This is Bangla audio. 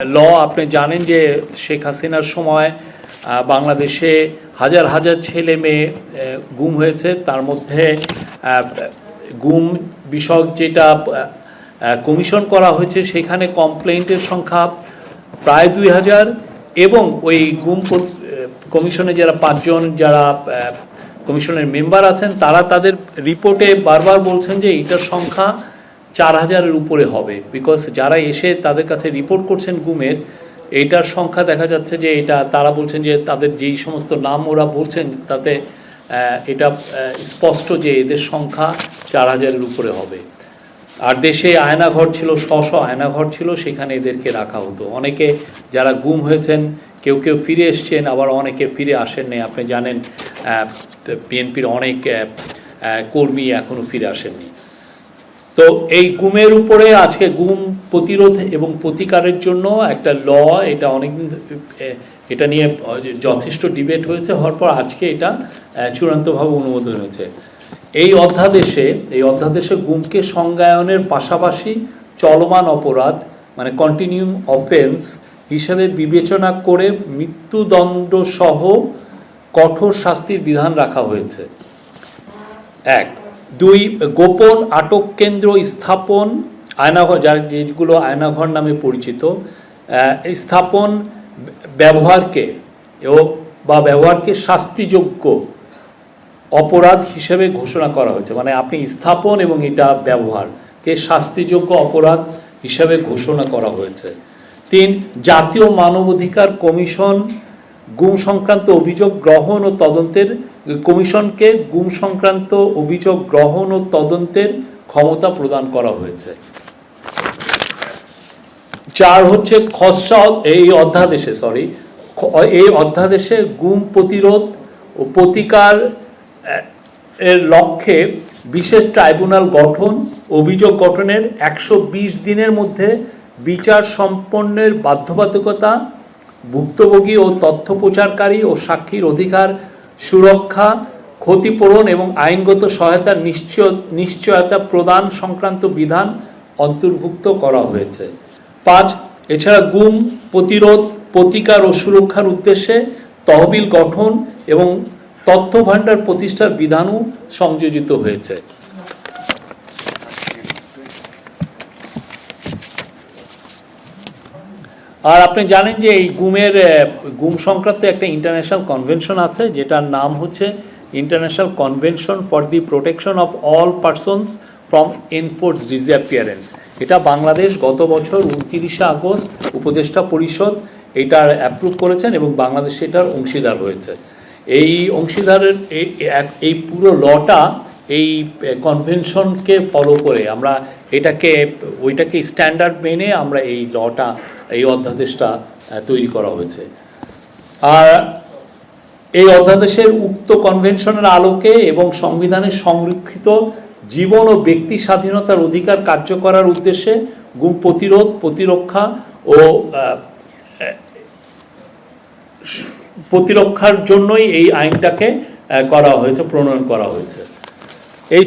ল আপনি জানেন যে শেখ হাসিনার সময় বাংলাদেশে হাজার হাজার ছেলে মেয়ে গুম হয়েছে। তার মধ্যে গুম বিষয়ক যেটা কমিশন করা হয়েছে, সেখানে কমপ্লেন্টের সংখ্যা প্রায় দুই হাজার এবং ওই গুম কমিশনে যারা পাঁচজন, যারা কমিশনের মেম্বার আছেন, তারা তাদের রিপোর্টে বারবার বলছেন যে এটার সংখ্যা চার হাজারের উপরে হবে বিকজ যারা এসে তাদের কাছে রিপোর্ট করছেন গুমের এইটার সংখ্যা দেখা যাচ্ছে যে এটা, তারা বলছেন যে তাদের যেই সমস্ত নাম ওরা বলছেন, তাতে এটা স্পষ্ট যে এদের সংখ্যা চার হাজারের উপরে হবে। আর দেশে আয়নাঘর ছিল শ শ আয়নাঘর ছিল, সেখানে এদেরকে রাখা হতো। অনেকে যারা গুম হয়েছেন, কেউ কেউ ফিরে এসছেন, আবার অনেকে ফিরে আসেননি। আপনি জানেন বিএনপির অনেক কর্মী এখনও ফিরে আসেননি। তো এই গুমের উপরে আজকে গুম প্রতিরোধ এবং প্রতিকারের জন্য একটা ল, এটা অনেকদিন এটা নিয়ে যথেষ্ট ডিবেট হয়েছে, হওয়ার পর আজকে এটা চূড়ান্তভাবে অনুমোদন হয়েছে। এই অধ্যাদেশে এই অধ্যাদেশে গুমকে সংজ্ঞায়নের পাশাপাশি চলমান অপরাধ মানে কন্টিনিউম অফেন্স হিসেবে বিবেচনা করে মৃত্যুদণ্ড সহ কঠোর শাস্তির বিধান রাখা হয়েছে। এক দুই, গোপন আটক কেন্দ্র স্থাপন, আয়নাঘর, যার যেগুলো আয়নাঘর নামে পরিচিত স্থাপন ব্যবহারকে ও বা ব্যবহারকে শাস্তিযোগ্য অপরাধ হিসেবে ঘোষণা করা হয়েছে। মানে আপনি স্থাপন এবং এটা ব্যবহারকে শাস্তিযোগ্য অপরাধ হিসেবে ঘোষণা করা হয়েছে। তিন, জাতীয় মানবাধিকার কমিশন গুম সংক্রান্ত অভিযোগ গ্রহণ ও তদন্তের, কমিশনকে গুম সংক্রান্ত অভিযোগ গ্রহণ ও তদন্তের ক্ষমতা প্রদান করা হয়েছে। চার হচ্ছে খসড়া, এই অধ্যাদেশে সরি এই অধ্যাদেশে গুম প্রতিরোধ ও প্রতিকার এর লক্ষ্যে বিশেষ ট্রাইব্যুনাল গঠন, অভিযোগ গঠনের একশো বিশ দিনের মধ্যে বিচার সম্পন্নের বাধ্যবাধকতা ভুক্তভোগী ও তথ্য প্রচারকারী ও সাক্ষীর অধিকার সুরক্ষা, ক্ষতিপূরণ এবং আইনগত সহায়তার নিশ্চয়, নিশ্চয়তা প্রদান সংক্রান্ত বিধান অন্তর্ভুক্ত করা হয়েছে। পাঁচ, এছাড়া গুম, প্রতিরোধ, প্রতিকার ও সুরক্ষার উদ্দেশ্যে তহবিল গঠন এবং তথ্য ভাণ্ডার প্রতিষ্ঠার বিধানও সংযোজিত হয়েছে। আর আপনি জানেন যে এই গুমের গুম সংক্রান্ত একটা ইন্টারন্যাশনাল কনভেনশন আছে, যেটার নাম হচ্ছে international convention for the protection of all persons from enforce disappearance এটা বাংলাদেশ গত বছর উনতিরিশে আগস্ট উপদেষ্টা পরিষদ এটার অ্যাপ্রুভ করেছেন এবং বাংলাদেশ এটার অংশীদার হয়েছে। এই অংশীদারের, এই- পুরো লটা এই কনভেনশনকে ফলো করে আমরা এটাকে, ওইটাকে স্ট্যান্ডার্ড মেনে আমরা এই লটা এই অধ্যাদেশটা তৈরি করা হয়েছে। আর এই অধ্যাদেশের উক্ত কনভেনশনের আলোকে এবং সংবিধানের সংরক্ষিত জীবন ও ব্যক্তি স্বাধীনতার অধিকার কার্য করার উদ্দেশ্যে গুম প্রতিরোধ, প্রতিরক্ষা ও প্রতিরক্ষার জন্যই এই আইনটাকে করা হয়েছে, প্রণয়ন করা হয়েছে। এই